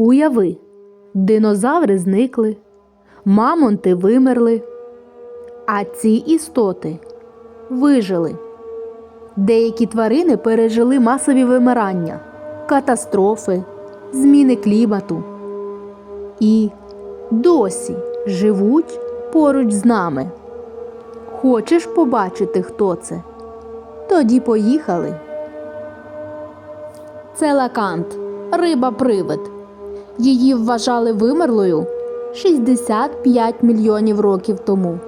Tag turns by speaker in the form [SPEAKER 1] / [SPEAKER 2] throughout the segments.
[SPEAKER 1] Уяви, динозаври зникли, мамонти вимерли, а ці істоти вижили. Деякі тварини пережили масові вимирання, катастрофи, зміни клімату і досі живуть поруч з нами. Хочеш побачити, хто це? Тоді поїхали. Це лакант, риба-привид. Її вважали вимерлою 65 мільйонів років тому.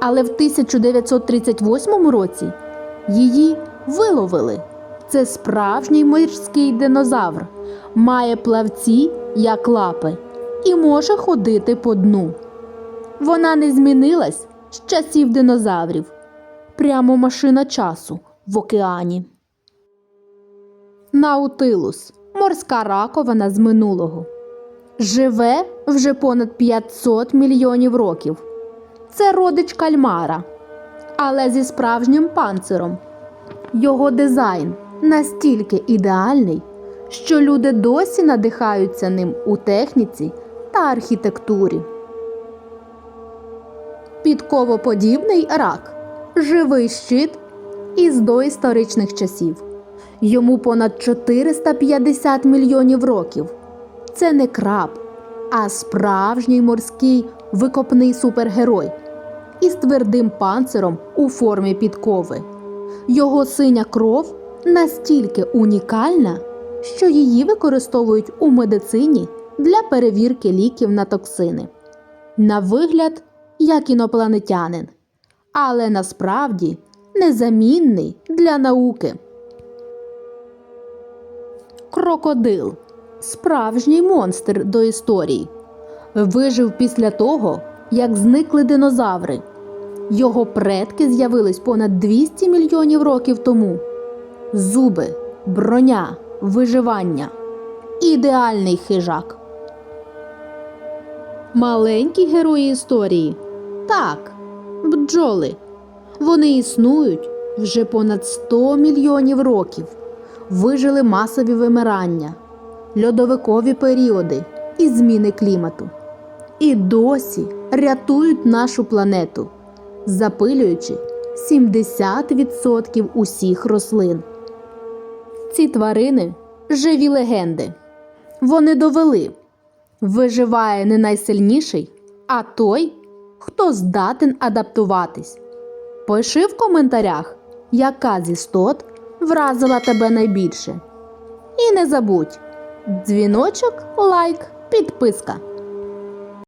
[SPEAKER 1] Але в 1938 році її виловили. Це справжній морський динозавр, має плавці як лапи і може ходити по дну. Вона не змінилась з часів динозаврів. Прямо машина часу в океані. Наутилус морська раковина з минулого. Живе вже понад 500 мільйонів років. Це родич кальмара, але зі справжнім панциром. Його дизайн настільки ідеальний, що люди досі надихаються ним у техніці та архітектурі. Підковоподібний рак живий щит із доісторичних часів. Йому понад 450 мільйонів років. Це не краб, а справжній морський викопний супергерой із твердим панциром у формі підкови. Його синя кров настільки унікальна, що її використовують у медицині для перевірки ліків на токсини. На вигляд, як інопланетянин, але насправді незамінний для науки. Крокодил справжній монстр до історії. Вижив після того, як зникли динозаври. Його предки з'явились понад 200 мільйонів років тому. Зуби, броня, виживання. Ідеальний хижак. Маленькі герої історії. Так, бджоли. Вони існують вже понад 100 мільйонів років. Вижили масові вимирання, льодовикові періоди і зміни клімату. І досі рятують нашу планету, запилюючи 70% усіх рослин. Ці тварини живі легенди. Вони довели, виживає не найсильніший, а той, хто здатен адаптуватись. Пиши в коментарях, яка з істот вразила тебе найбільше. І не забудь дзвіночок, лайк, підписка.